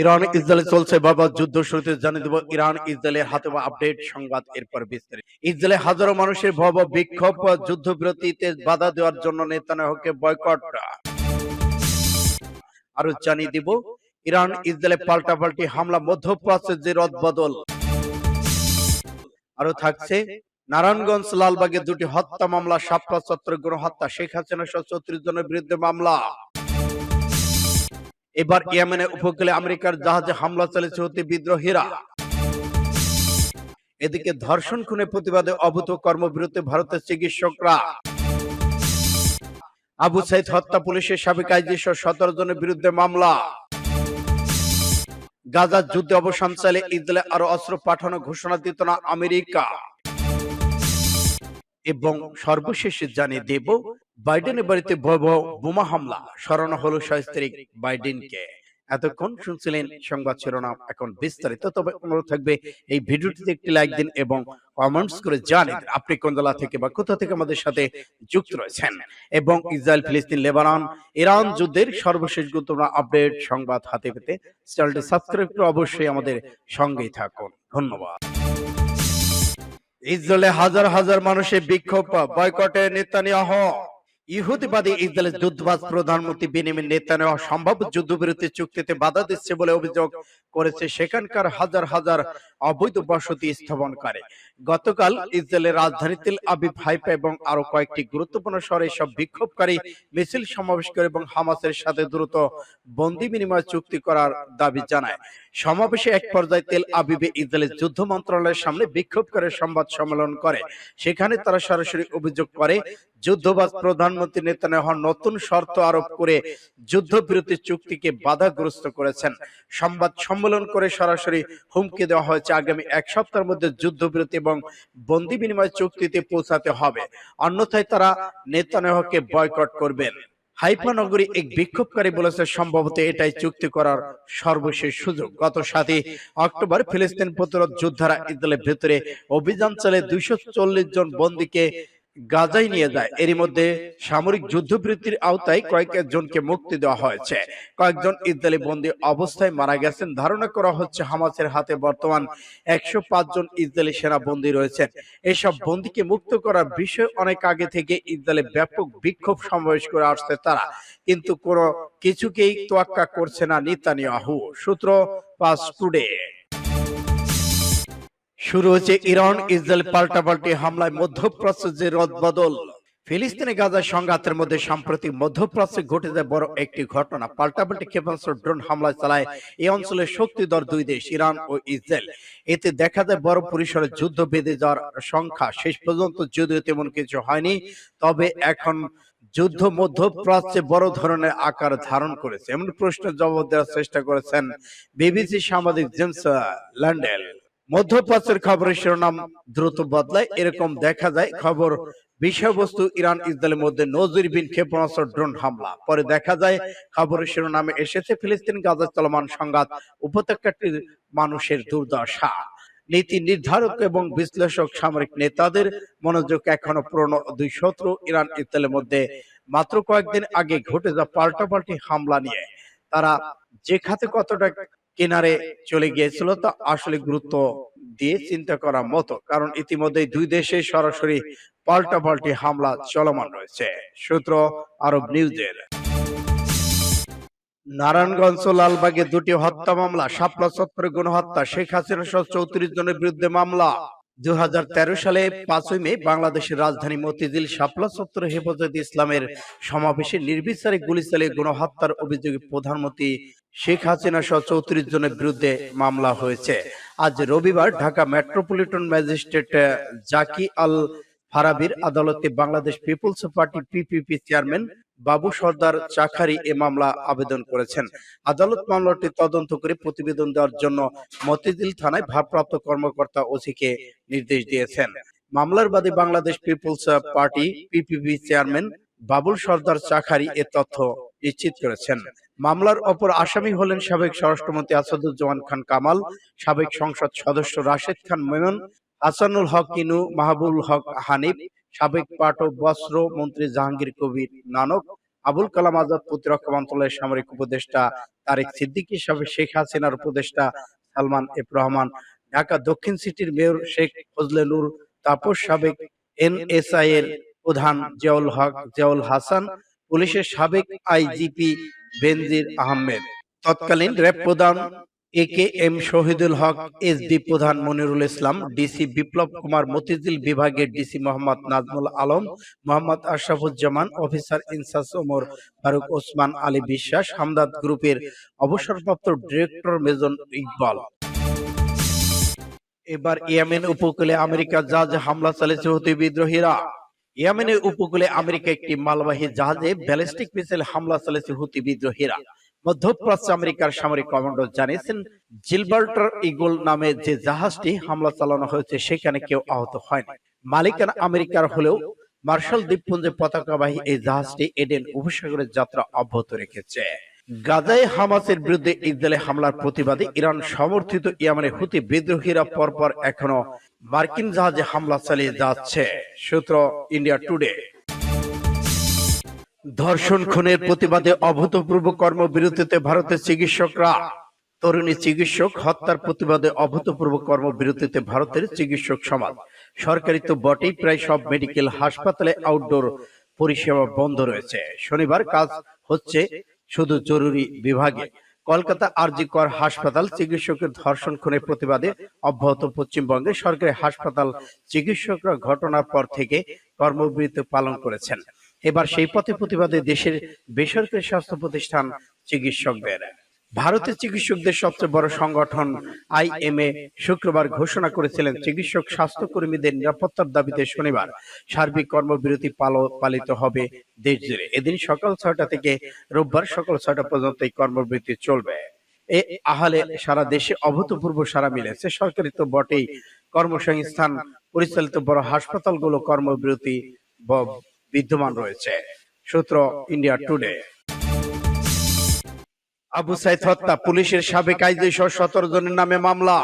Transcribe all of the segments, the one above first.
Iran ইসরায়েলে চলছে বাবা যুদ্ধ শুরুতে জানিয়ে দেব ইরান ইসরায়েলের হাতে আপডেট সংবাদ এরপর বিস্তারিত। ইসরায়েলে হাজারো মানুষের ভব বিক্ষোভ যুদ্ধবিরতিতে বাধা দেওয়ার জন্য নেতানিয়াহুকে বয়কট আরও জানিয়ে দিব ইরান ইসরায়েলে পাল্টাপাল্টি হামলা মধ্যপ্রাচ্যের যে রদবদল আরও থাকছে নারায়ণগঞ্জ লালবাগে দুটি হত্যা মামলা সাপ্লা চত্বর গণহত্যা শেখ হাসিনা সহ চৌত্রিশ জনের বিরুদ্ধে মামলা। এবার ইয়েমেনের উপকূলে আমেরিকার জাহাজে হামলা চালিয়েছে হতে বিদ্রোহীরা। এদিকে ধর্ষণ খুনের প্রতিবাদে অভূত কর্মবিরতি ভারতের চিকিৎসকরা। আবু সাইদ হত্যা পুলিশের সাবেক আইজি সহ সতেরো জনের বিরুদ্ধে মামলা। গাজার যুদ্ধে অবসান চাইলে ইসরায়েলে আরও অস্ত্র পাঠানো ঘোষণা দিত না আমেরিকা। এবং সর্বশেষে জানিয়ে দেব, বাইডেনের বাড়িতে ভয়াবহ বোমা হামলা। সরানো হলো সস্ত্রীক বাইডেনকে। এতক্ষণ শুনছিলেন সংবাদ শিরোনাম, এখন বিস্তারিত। তবে অনুরোধ থাকবে, এই ভিডিওটিতে একটি লাইক দিন এবং কমেন্টস করে জানেন আপনি কোন জেলা থেকে বা কোথা থেকে আমাদের সাথে যুক্ত রয়েছেন। এবং ইসরায়েল, ফিলিস্তিন, লেবানন, ইরান যুদ্ধের সর্বশেষ গুরুত্বপূর্ণ আপডেট সংবাদ হাতে পেতে চ্যানেলটি সাবস্ক্রাইব করে অবশ্যই আমাদের সঙ্গেই থাকুন। ধন্যবাদ। ইসরায়েলে হাজার হাজার মানুষের বিক্ষোভ বয়কটে নেতানিয়াহ। ইহুদিবাদী ইসরায়েলের যুদ্ধবাজ প্রধানমন্ত্রী বেনিমিন নেতানিয়াহ সম্ভাব্য যুদ্ধবিরতি চুক্তিতে বাধা দিচ্ছে বলে অভিযোগ করেছে। সেখানকার হাজার হাজার অবৈধ বসতি স্থাপনকারী গতকাল ইসরায়েলের রাজধানী তেল আবিব হাইফা এবং আরও কয়েকটি গুরুত্বপূর্ণ শহরে সব বিক্ষোভকারী মিছিল সমাবেশ করে এবং হামাসের সাথে দ্রুত বন্দি বিনিময় চুক্তি করার দাবি জানায়। সমাবেশে এক পর্যায়ে তেল আবিবে ইসরায়েলের যুদ্ধ মন্ত্রণালয়ের সামনে বিক্ষোভকারী সংবাদ সম্মেলন করে। সেখানে তারা সরাসরি অভিযোগ করে যুদ্ধবাজ প্রধানমন্ত্রী নেতানিয়াহু নতুন শর্ত আরোপ করে যুদ্ধবিরতি চুক্তিকে বাধাগ্রস্ত করেছেন। সংবাদ সম্মেলন করে সরাসরি হুমকি দেওয়া হয়েছে আগামী এক সপ্তাহের মধ্যে যুদ্ধবিরতি এবং বন্দি বিনিময় চুক্তিতে পৌঁছাতে হবে। অন্যথায় তারা নেতানহকে বয়কট করবেন। হাইফা নগরী এক বিক্ষোভকারী বলেছে, সম্ভবত এটাই চুক্তি করার সর্বশেষ সুযোগ। গত সাতই অক্টোবর ফিলিস্তিন প্রতিরোধ যোদ্ধারা ইসরায়েলের ভেতরে অভিযান চালিয়ে দুইশো জন বন্দীকে গাজায় নিয়ে যায়। এরই মধ্যে সামরিক যুদ্ধবৃত্তির আওতায় কয়েকজনকে মুক্তি দেওয়া হয়েছে। কয়েকজন ইসরায়েলি বন্দী অবস্থায় মারা গেছেন। ধারণা করা হচ্ছে হামাসের হাতে বর্তমান একশো জন ইসরায়েলি সেনা বন্দী রয়েছেন। এসব বন্দীকে মুক্ত করার বিষয়ে অনেক আগে থেকে ইসরায়েলে ব্যাপক বিক্ষোভ সমাবেশ করে আসছে তারা। কিন্তু কোনো কিছুকেই তোয়াক্কা করছে না নেতানিয়াহু। সূত্র পাস টুডে। শুরু হচ্ছে ইরান, ইসরায়েল পাল্টাপাল্টি হামলায় মধ্যপ্রাচ্যের রদবদল। ফিলিস্তিনি গাজার সংঘাতের মধ্যে সাম্প্রতিক মধ্যপ্রাচ্যে ঘটে যায় বড় একটি ঘটনা। পাল্টাপাল্টি ক্ষেপণাস্ত্র ড্রোন হামলা চালায় এই অঞ্চলের শক্তিধর দুই দেশ, ইরান ও ইসরায়েল। এতে দেখা যায় বড় পরিসরে যুদ্ধ বেঁধে যাওয়ার সংখ্যা শেষ পর্যন্ত, যদিও তেমন কিছু হয়নি, তবে এখন যুদ্ধ মধ্যপ্রাচ্যে বড় ধরনের আকার ধারণ করেছে। এমন প্রশ্নের জবাব দেওয়ার চেষ্টা করেছেন বিবিসি সাংবাদিক জেমস ল্যান্ডেল। মধ্যপ্রাচ্যের খবরের শিরোনাম দ্রুত বদলায়। এরকম দেখা যায় খবর, বিষয়বস্তু ইরান, ইসরায়েলের মধ্যে নজিরবিহীন ক্ষেপণাস্ত্র, ড্রোন হামলা। পরে দেখা যায় খবরের শিরোনামে এসেছে ফিলিস্তিন গাজা চলমান সংঘাত, উপত্যকাটির মানুষের দুর্দশা। নীতি নির্ধারক এবং বিশ্লেষক সামরিক নেতাদের মনোযোগ এখনও পুরনো দুই শত্রু ইরান, ইসরায়েলের মধ্যে। মাত্র কয়েকদিন আগে ঘটে যাওয়া পাল্টাপাল্টি হামলা নিয়ে। তারা যে খাতে কতটা কিনারে চলে গিয়েছিল তা আসলে গুরুত্ব দিয়ে চিন্তা করার মতো। কারণ ইতিমধ্যে দুই দেশে সরাসরি পাল্টাপাল্টি হামলা চলমান রয়েছে। সূত্র আরব নিউজের। নারায়ণগঞ্জ ও লালবাগে দুটি হত্যা মামলা শাপলা চত্বরে গণহত্যা শেখ হাসিনা সহ চৌত্রিশ জনের বিরুদ্ধে মামলা। দুই হাজার তেরো সালে পাঁচই মে বাংলাদেশের রাজধানী মতিঝিল শাপলা চত্বরে হেফাজত ইসলামের সমাবেশে নির্বিচারে গুলি চালিয়ে গণহত্যার অভিযোগে প্রধানমন্ত্রী শেখ হাসিনা সহ চৌত্রিশ জনের বিরুদ্ধে মামলা হয়েছে। আজ রবিবার ঢাকা মেট্রোপলিটন ম্যাজিস্ট্রেট জাকি আল ফারাবির আদালতে Bangladesh people's party PPP chairman Babu Sardar Chakhari এ মামলা আবেদন করেছেন। আদালত মামলাটি তদন্ত করে প্রতিবেদন দেওয়ার জন্য মতিঝিল থানায় ভারপ্রাপ্ত কর্মকর্তা ওসিকে নির্দেশ দিয়েছেন। মামলার বাদী Bangladesh people's party PPP chairman Babul Sardar Chakhari এ তথ্য নিশ্চিত করেছেন। মামলার অপর আসামি হলেন সাবেক স্বরাষ্ট্রমন্ত্রী আসাদুজ্জামান খান কামাল সাবেক সংসদ সদস্য রাশেদ খান মেমন হাসানুল হক কিনু মাহবুল হক হানিফ সাবেক পাট ও বস্ত্র মন্ত্রী জাহাঙ্গীর কবির নানক আবুল কালাম আজাদ প্রতিরক্ষা মন্ত্রণালয়ের সামরিক উপদেষ্টা তারেক সিদ্দিকী সাবেক শেখ হাসিনার উপদেষ্টা সালমান এফ রহমান ঢাকা দক্ষিণ সিটির মেয়র শেখ ফজলে নূর তাপস সাবেক এনএসআই এর প্রধান জিয়াউল হক জিয়াউল হাসান পুলিশের সাবেক আইজিপি বেনজির আহমেদ। তৎকালীন র্যাব প্রধান A K M Shahidul Haque SD প্রধান মনিরুল ইসলাম ডিসি বিপ্লব কুমার মতিঝিল বিভাগের ডিসি মোহাম্মদ নাজমুল আলম, মোহাম্মদ আশরাফুজ্জামান, অফিসার ইনসাস ওমর ফারুক ওসমান আলী বিশ্বাস হামদাদ গ্রুপের অবসরপ্রাপ্ত ডিরেক্টর মেজন ইকবাল। এবার ইয়েমেন উপকূলে আমেরিকা জাহাজে হামলা চালিয়েছে হুতি বিদ্রোহীরা। ইয়েমেনের উপকূলে আমেরিকা একটি মালবাহী জাহাজে ব্যালিস্টিক মিসাইল হামলা চালিয়েছে হুতি বিদ্রোহীরা। মধ্যপ্রাচ্য আমেরিকার সামরিক কমান্ডার জানিয়েছেন, জিলবার্টার ইগল নামে যে জাহাজটি হামলা চালানো হয়েছে, সেখানে কেউ আহত হয়নি। মালিকানা আমেরিকার হলেও মার্শাল দ্বীপপুঞ্জে পতাকাবাহী এই জাহাজটি এডেন উপসাগরের যাত্রা অব্যাহত রেখেছে। গাজায় হামাসের বিরুদ্ধে ইসরায়েলে হামলার প্রতিবাদে ইরান সমর্থিত ইয়ামানের হুতি বিদ্রোহীরা পরপর এখনও মার্কিন জাহাজে হামলা চালিয়ে যাচ্ছে। সূত্র ইন্ডিয়া টুডে। ধর্ষণ খুনের প্রতিবাদে অভূতপূর্ব কর্মবিরতিতে ভারতের চিকিৎসকরা, তরুণী চিকিৎসক হত্যার প্রতিবাদে অভূতপূর্ব কর্মবিরতিতে ভারতের চিকিৎসক সমাজ। সরকারি তো বটেই, প্রায় সব মেডিকেল হাসপাতালে আউটডোর পরিষেবা বন্ধ রয়েছে। শনিবার কাজ হচ্ছে শুধু জরুরি বিভাগে। কলকাতা আরজি কর হাসপাতাল চিকিৎসকের ধর্ষণ খুনের প্রতিবাদে অব্যাহত পশ্চিমবঙ্গে সরকারি হাসপাতাল চিকিৎসকরা ঘটনার পর থেকে কর্মবিরতি পালন করেছেন। এবার সেই পথে প্রতিবাদে দেশের বেসরকারি স্বাস্থ্য প্রতিষ্ঠান চিকিৎসকদের। ভারতের চিকিৎসকদের সবচেয়ে বড় সংগঠন আইএমএ শুক্রবার ঘোষণা করেছিলেন চিকিৎসক স্বাস্থ্যকর্মীদের নিরাপত্তার দাবিতে শনিবার সার্বিক কর্মবিরতি পালিত হবে দেশ জুড়ে। এদিন সকাল ছয়টা থেকে রোববার সকাল ছয়টা পর্যন্ত এই কর্মবিরতি চলবে। এ আহালে সারা দেশে অভূতপূর্ব সারা মিলেছে। সরকারি তো বটেই। কর্মসংস্থান পরিচালিত বড় হাসপাতালগুলো কর্মবিরতি বিদ্যমান রয়েছে। সূত্র ইন্ডিয়া টুডে। আবু সাইদ হত্যা পুলিশের সাবেক আইজি সহ সতেরো জনের নামে মামলা।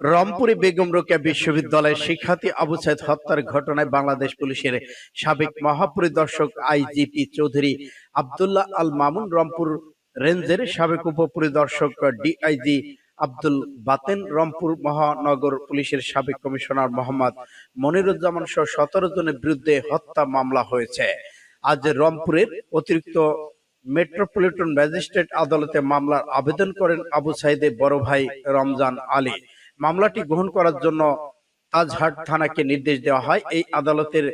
রংপুরে বেগম রোকেয়া বিশ্ববিদ্যালয়ের শিক্ষার্থী আবু সাইদ হত্যার ঘটনায় বাংলাদেশ পুলিশের সাবেক মহাপরিদর্শক আইজিপি চৌধুরী আব্দুল্লাহ আল মামুন রংপুর রেঞ্জের সাবেক উপপরিদর্শক ডিআইজি আব্দুল বাতেন রংপুর মহানগর পুলিশের সাবেক কমিশনার মোহাম্মদ মনিরুজ্জামান সহ সতেরো জনের বিরুদ্ধে হত্যা মামলা হয়েছে। আজ রংপুরের অতিরিক্ত মেট্রোপলিটন ম্যাজিস্ট্রেট আদালতে মামলার আবেদন করেন আবু সাইদের বড় ভাই রমজান আলী। মামলাটি গ্রহণ করার জন্য তাজহাট থানাকে নির্দেশ দেওয়া হয়। এই আদালতের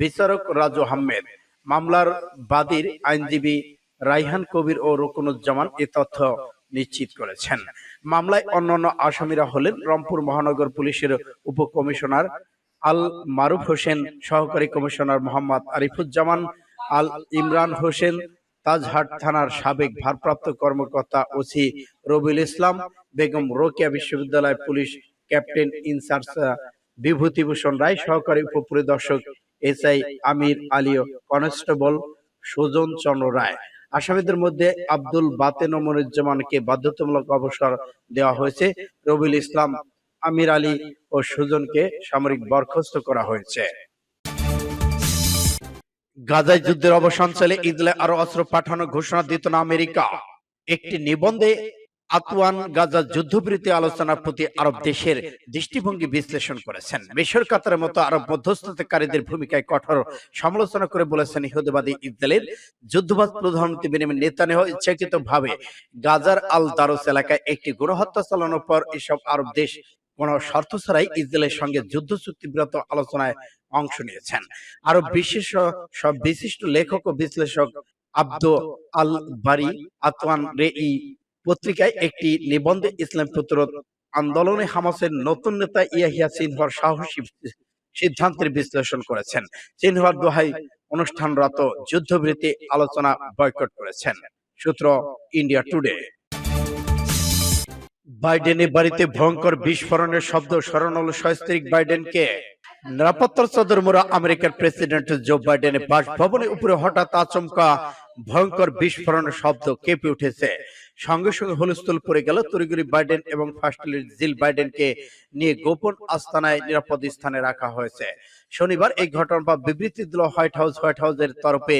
বিচারক রাজু আহমেদ। মামলার বাদীর আইনজীবী রাইহান কবির ও রুকনুজ্জামান এ তথ্য নিশ্চিত করেছেন। মামলায় অন্যান্য আসামিরা হলেন রংপুর মহানগর পুলিশের উপকমিশনার আল মারুফ হোসেন, সহকারী কমিশনার মোহাম্মদ আরিফুজ্জামান আল ইমরান হোসেন, তাজহাট থানার সাবেক ভারপ্রাপ্ত কর্মকর্তা ওসি রবিউল ইসলাম, বেগম রোকেয়া বিশ্ববিদ্যালয় police captain in charge Bibhutibhushan Roy, সহকারী উপপরিদর্শক এস আই আমির আলীয় কনস্টেবল সুজন চন্দ্র রায়। আসামিদের মধ্যে আব্দুল বাতেন ও মনিরুজ্জামানকে বাধ্যতামূলক অবসর দেওয়া হয়েছে। রবিল ইসলাম, আমির আলী ও সুজনকে সামরিক বরখাস্ত করা হয়েছে। গাজায় যুদ্ধের অবসান চলে ইদলে আরও অস্ত্র পাঠানোর ঘোষণা দিত না আমেরিকা। একটি নিবন্ধে আতুয়ান গাজা যুদ্ধবিরতি আলোচনার প্রতি আরব দেশের দৃষ্টিভঙ্গি বিশ্লেষণ করেছেন। মিশর কাতারের মতো আরব মধ্যস্থতাকারীদের ভূমিকায় কঠোর সমালোচনা করে বলেছেন ইহুদিবাদী ইসরায়েলের যুদ্ধবাজ প্রধানমন্ত্রী বেনিয়ামিন নেতানিয়াহু ইচ্ছাকৃত ভাবে গাজার আল দারুস এলাকায় একটি গণহত্যা চালানোর পর এসব আরব দেশ কোন শর্ত ছাড়াই ইসরায়েলের সঙ্গে যুদ্ধ চুক্তিবিরত আলোচনায় অংশ নিয়েছেন। আরও বিশেষ সব বিশিষ্ট লেখক ও বিশ্লেষক আব্দু আল বারি আতওয়ান রেই পত্রিকায় একটি নিবন্ধে ইসলাম প্রতিরোধ আন্দোলনে হামাসের নতুন নেতা ইয়াহিয়া সিনহর সাহসী সিদ্ধান্তের বিশ্লেষণ করেছেন। সিনহর দোহাই অনুষ্ঠানরত যুদ্ধবিরতি আলোচনা বয়কট করেছেন। সূত্র ইন্ডিয়া টুডে বাইডেনের বাড়িতে ভয়ঙ্কর বিস্ফোরণের শব্দ স্মরণ হলো সস্ত্রীক বাইডেনকে। নিরাপত্তার চাদর মোড়া আমেরিকার প্রেসিডেন্ট জো বাইডেনের বাসভবনের উপরে হঠাৎ আচমকা ভয়ঙ্কর বিস্ফোরণের শব্দ কেঁপে উঠেছে। সঙ্গে সঙ্গে হুলস্থুল পড়ে গেল। তরিগরি বাইডেন এবং ফার্স্ট জিল বাইডেনকে নিয়ে গোপন আস্তানায় নিরাপদ স্থানে রাখা হয়েছে। শনিবার এই ঘটনার পর বিবৃতি দিল হোয়াইট হাউস। হোয়াইট হাউসের তরফে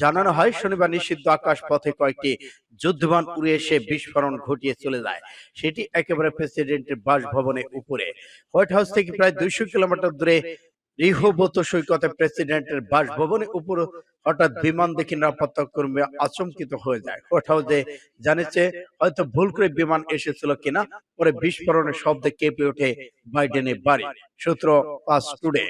জানানো হয়, শনিবার নিষিদ্ধ আকাশ পথে কয়েকটি যুদ্ধবিমান উড়ে এসে বিস্ফোরণ ঘটিয়ে চলে যায়। সেটি একেবারে প্রেসিডেন্টের বাসভবনের উপরে। হোয়াইট হাউস থেকে প্রায় দুইশো কিলোমিটার দূরে রিহোবত সৈকতে প্রেসিডেন্টের বাসভবনে উপর হঠাৎ বিমান দেখে নিরাপত্তা কর্মী আচমকিত হয়ে যায়। কোথাও যে জানেছে হয়তো ভুল করে বিমান এসেছিল কিনা, পরে বিস্ফোরণের শব্দে কেঁপে ওঠে বাইডেনের বাড়ি। সূত্র পাস টুডে।